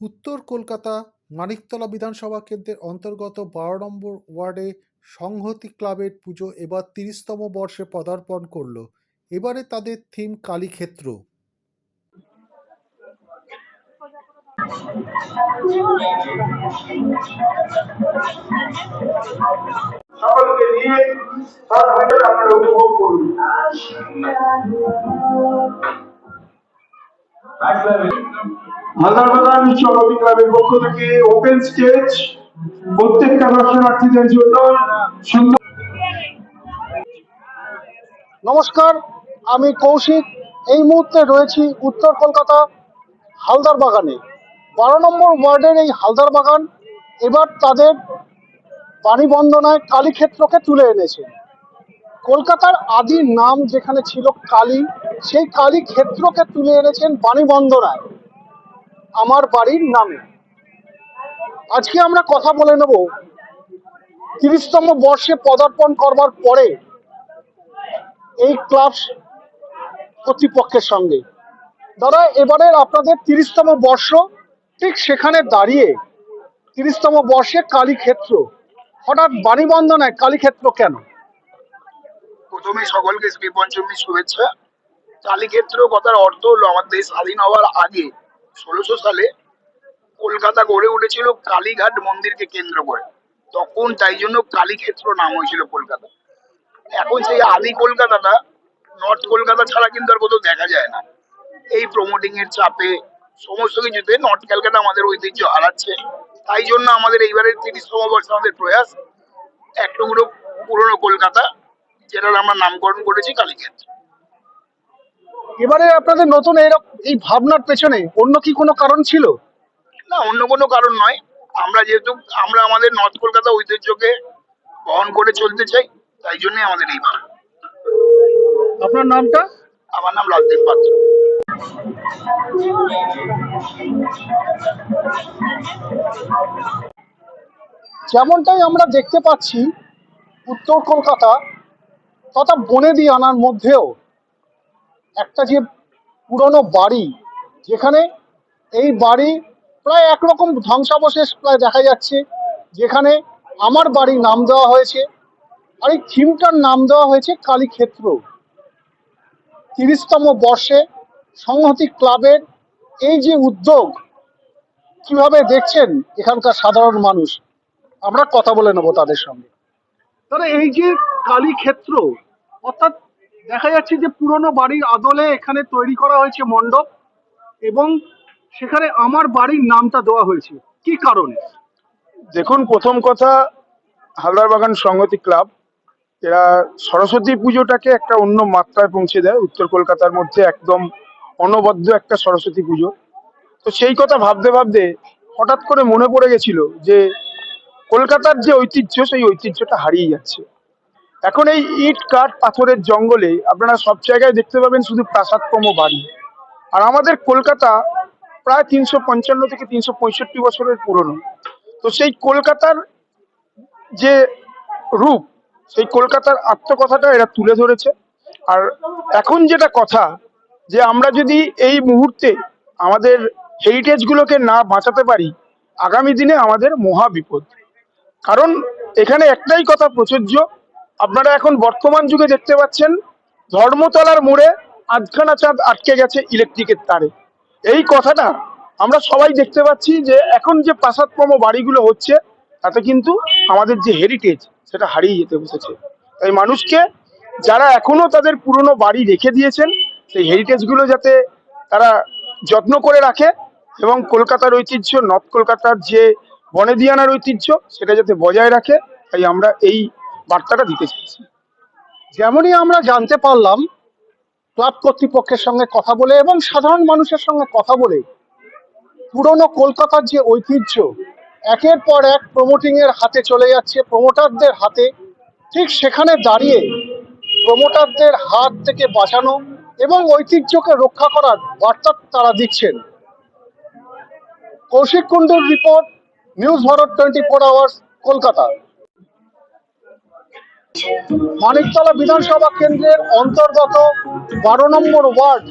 উত্তর কলকাতা মানিকতলা বিধানসভা কেন্দ্রের অন্তর্গত বারো নম্বর ওয়ার্ডে সংহতি ক্লাবের পুজো এবার তিরিশতম বর্ষে পদার্পণ করল। এবারে তাদের থিম কালীক্ষেত্র। সকলকে নিয়ে নমস্কার, আমি কৌশিক। এই মুহূর্তে রয়েছি উত্তর কলকাতা হালদার বাগানে। বারো নম্বর ওয়ার্ডের এই হালদার বাগান এবার তাদের বাণীবন্দনায় কালীক্ষেত্রকে তুলে এনেছে। কলকাতার আদি নাম যেখানে ছিল কালী, সেই কালী ক্ষেত্রকে তুলে এনেছেন বাণীবন্দনায় আমার বাড়ির নামে। আজকে আমরা কথা বলে নেব তিরিশতম বর্ষে পদার্পণ করবার পরে এই ক্লাব কর্তৃপক্ষের সঙ্গে। দাদা, এবারের আপনাদের তিরিশতম বর্ষ, ঠিক সেখানে দাঁড়িয়ে তিরিশতম বর্ষে কালীক্ষেত্র, হঠাৎ বাণীবন্দনায় কালীক্ষেত্র কেন? প্রথমে সকলকে শ্রী পঞ্চমী শুভেচ্ছা। কালীক্ষেত্র কথার অর্থ হলো আমাদের স্বাধীন হওয়ার আগে ষোলোশো সালে কলকাতা গড়ে উঠেছিল কালীঘাট মন্দিরকে কেন্দ্র করে। তখন তাই জন্য কালীক্ষেত্র নাম হয়েছিল কলকাতা। এখন সেই আদি কলকাতাটা, নর্থ কলকাতা ছাড়া কিন্তু আর কোথাও দেখা যায় না। এই প্রমোটিং এর চাপে সমস্ত কিছুতে নর্থ ক্যালকাটা আমাদের ঐতিহ্য হারাচ্ছে। তাই জন্য আমাদের এইবারের তিরিশতম বর্ষে আমাদের প্রয়াস এক টুকরো পুরনো কলকাতা, যেটার আমরা নামকরণ করেছি কালীক্ষেত্র। এবারে আপনাদের নতুন এরকম এই ভাবনার পেছনে অন্য কি কোনো কারণ ছিল? না অন্য কোনো কারণ নয়। আমরা যেহেতু আমরা আমাদের নর্থ কলকাতা ঐতিহ্যকে বহন করে চলতে চাই তাই জন্যই আমাদের এই ভাব আপনার নামটা? আমার নাম রাজদীপ পাত্র। যেমনটাই আমরা দেখতে পাচ্ছি উত্তর কলকাতা তথা বনে দিয়ে আনার মধ্যেও একটা যে পুরনো বাড়ি, যেখানে এই বাড়ি প্রায় একরকম ধ্বংসাবশেষ প্রায় দেখা যাচ্ছে। যেখানে আমার বাড়ি নাম দেওয়া হয়েছে আর এই থিমটার নাম দেওয়া হয়েছে কালীক্ষেত্র। তিরিশতম বর্ষে সংহতি ক্লাবের এই যে উদ্যোগ, কীভাবে দেখছেন এখানকার সাধারণ মানুষ? আমরা কথা বলে নেব তাদের সঙ্গে। তাহলে এই যে কালীক্ষেত্র, অর্থাৎ দেখা যাচ্ছে যে পুরনো বাড়ির আদলে এখানে তৈরি করা হয়েছে মণ্ডপ এবং সেখানে আমার বাড়ির নামটা দেওয়া হয়েছে। কি কারণে? দেখুন, প্রথম কথা হালদার বাগান সংহতি ক্লাব, এরা সরস্বতী পুজোটাকে একটা অন্য মাত্রায় পৌঁছে দেয়। উত্তর কলকাতার মধ্যে একদম অনবদ্য একটা সরস্বতী পুজো। তো সেই কথা ভাবতে ভাবতে হঠাৎ করে মনে পড়ে গেছিল যে কলকাতার যে ঐতিহ্য, সেই ঐতিহ্যটা হারিয়ে যাচ্ছে। এখন এই ইট, কাঠ, পাথরের জঙ্গলে আপনারা সব জায়গায় দেখতে পাবেন শুধু প্রাসাদক্রম বাড়ি। আর আমাদের কলকাতা প্রায় তিনশো পঞ্চান্ন থেকে তিনশো পঁয়ষট্টি বছরের পুরনো। তো সেই কলকাতার যে রূপ, সেই কলকাতার আত্মকথাটা এরা তুলে ধরেছে। আর এখন যেটা কথা, যে আমরা যদি এই মুহূর্তে আমাদের হেরিটেজগুলোকে না বাঁচাতে পারি, আগামী দিনে আমাদের মহা বিপদ। কারণ এখানে একটাই কথা প্রযোজ্য আপনারা এখন বর্তমান যুগে দেখতে পাচ্ছেন ধর্মতলার মোড়ে আধখানা চাঁদ আটকে গেছে ইলেকট্রিকের তারে। এই কথাটা আমরা সবাই দেখতে পাচ্ছি যে এখন যে প্রাসাদক্রম বাড়িগুলো হচ্ছে, তাতে কিন্তু আমাদের যে হেরিটেজ সেটা হারিয়ে যেতে বসেছে। তাই মানুষকে যারা এখনও তাদের পুরনো বাড়ি রেখে দিয়েছেন, সেই হেরিটেজগুলো যাতে তারা যত্ন করে রাখে এবং কলকাতার ঐতিহ্য নর্থ কলকাতার যে বনেদিয়ানার ঐতিহ্য, সেটা যাতে বজায় রাখে, তাই আমরা এই বার্তাটা দিতে চাইছি। যেমনই আমরা জানতে পারলাম, ক্লাব কর্তৃপক্ষের সঙ্গে কথা বলে এবং সাধারণ মানুষের সঙ্গে কথা বলে, পুরনো কলকাতার যে ঐতিহ্য, একের পর এক প্রমোটিং এর হাতে চলে যাচ্ছে প্রমোটারদের হাতে। ঠিক সেখানে দাঁড়িয়ে প্রমোটারদের হাত থেকে বাঁচানো এবং ঐতিহ্যকে রক্ষা করার বার্তা তারা দিচ্ছেন। Koushik কুণ্ডুর report news Bharat twenty four hours Kolkata. Maniktala বিধানসভা কেন্দ্রের অন্তর্গত বারো নম্বর ওয়ার্ড,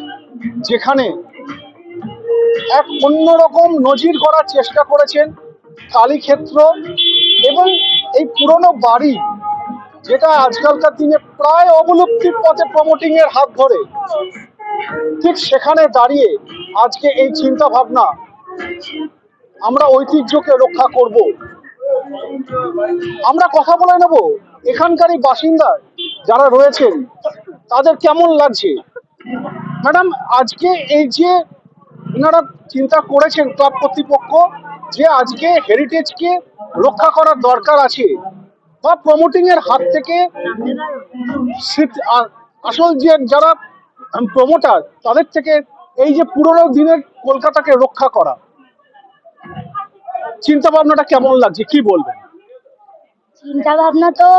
যেখানে এক অন্যরকম নজির করার চেষ্টা করেছেন কালীক্ষেত্র এবং এই পুরনো বাড়ি, যেটা আজকালকার দিনে প্রায় অবলুপ্তির পথে প্রমোটিং এর হাত ধরে। ঠিক সেখানে দাঁড়িয়ে আজকে এই চিন্তা ভাবনা আমরা ঐতিহ্যকে রক্ষা করব। আমরা কথা বলে নেব। এখানকারই বাসিন্দা যারা রয়েছেন, তাদের কেমন লাগছে? ম্যাডাম, আজকে এই যে এনারা চিন্তা করেছেন ক্লাব কর্তৃপক্ষ যে আজকে হেরিটেজকে রক্ষা করার দরকার আছে বা প্রমোটিং এর হাত থেকে আসল যে যারা প্রমোটার তাদের থেকে এই যে পুরোনো দিনের কলকাতাকে রক্ষা করা। চিন্তা ভাবনাটা কেমন লাগছে? কি বলবেন? চিন্তা ভাবনা তো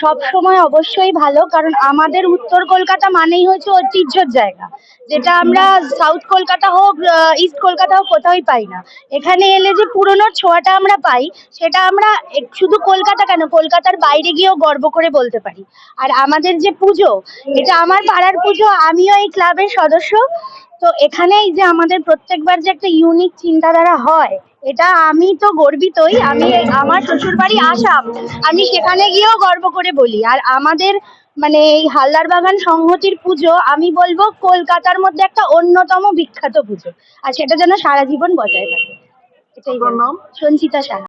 সব সময় অবশ্যই ভালো, কারণ আমাদের উত্তর কলকাতা মানেই হচ্ছে ঐতিহ্যর জায়গা। যেটা আমরা সাউথ কলকাতা হোক ইস্ট কলকাতা হোক কোথাওই পাই না। এখানে এলে যে পুরনো ছোঁয়াটা আমরা পাই, সেটা আমরা শুধু কলকাতা কেন? কলকাতার বাইরে গিয়েও গর্ব করে বলতে পারি। আর আমাদের যে পুজো, এটা আমার পাড়ার পুজো, আমিও এই ক্লাবের সদস্য। তো এখানেই যে আমাদের প্রত্যেকবার যে একটা ইউনিক চিন্তাধারা হয় এটা আমি তো গর্বিতই। আমি আমার শ্বশুর বাড়ি আসাম। আমি সেখানে গিয়েও গর্ব করে বলি। আর আমাদের মানে এই হালদার বাগান সংহতির পুজো আমি বলব কলকাতার মধ্যে একটা অন্যতম বিখ্যাত পুজো। আর সেটা যেন সারা জীবন বজায় থাকে। এটাই নাম? সঞ্চিতা সাহা।